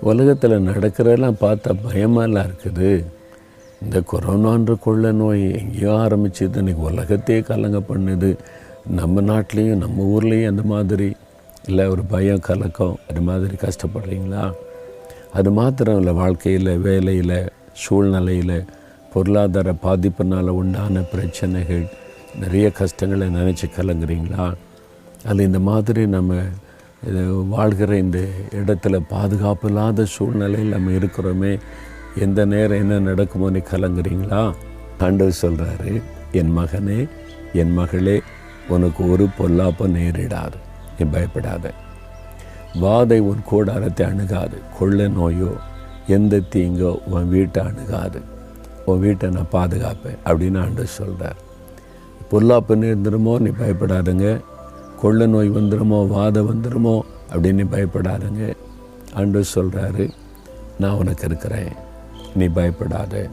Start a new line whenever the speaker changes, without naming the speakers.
உலகத்தில் நடக்கிறதெல்லாம் பார்த்தா பயமாலாம் இருக்குது. இந்த கொரோனான்ற கொள்ள நோய் எங்கேயோ ஆரம்பிச்சது இன்னைக்கு உலகத்தையே கலங்க பண்ணுது. நம்ம நாட்டிலையும் நம்ம ஊர்லேயும் அந்த மாதிரி இல்லை ஒரு பயம் கலக்கம் அது மாதிரி கஷ்டப்படுறீங்களா? அது மாத்திரம் இல்லை வாழ்க்கையில் வேலையில் சூழ்நிலையில் பொருளாதார பாதிப்புனால் உண்டான பிரச்சனைகள் நிறைய கஷ்டங்களை நினச்சி கலங்குறீங்களா? அது இந்த மாதிரி நம்ம இது வாழ்கிற இந்த இடத்துல பாதுகாப்பு இல்லாத சூழ்நிலையில் நம்ம இருக்கிறோமே. எந்த நேரம் என்ன நடக்குமோ நீ கலங்குறீங்களா? ஆண்டவர் சொல்கிறாரு என் மகனே என் மகளே உனக்கு ஒரு பொல்லாப்போ நேரிடாது. நீ பயப்படாத. வாதை உன் கூடாரத்தை அணுகாது. கொள்ள நோயோ எந்த தீங்கோ உன் வீட்டை அணுகாது. உன் வீட்டை நான் பாதுகாப்பேன் அப்படின்னு ஆண்டவர் சொல்கிறார் பொல்லாப்பு நேர்ந்துருமோ? நீ பயப்படாதுங்க. கொள்ள நோய் வந்துடுமோ வாதம் வந்துடுமோ அப்படின்னு பயப்படாதுங்க. ஆண்டு சொல்கிறாரு நான் உனக்கு இருக்கிறேன். நீ பயப்படாத.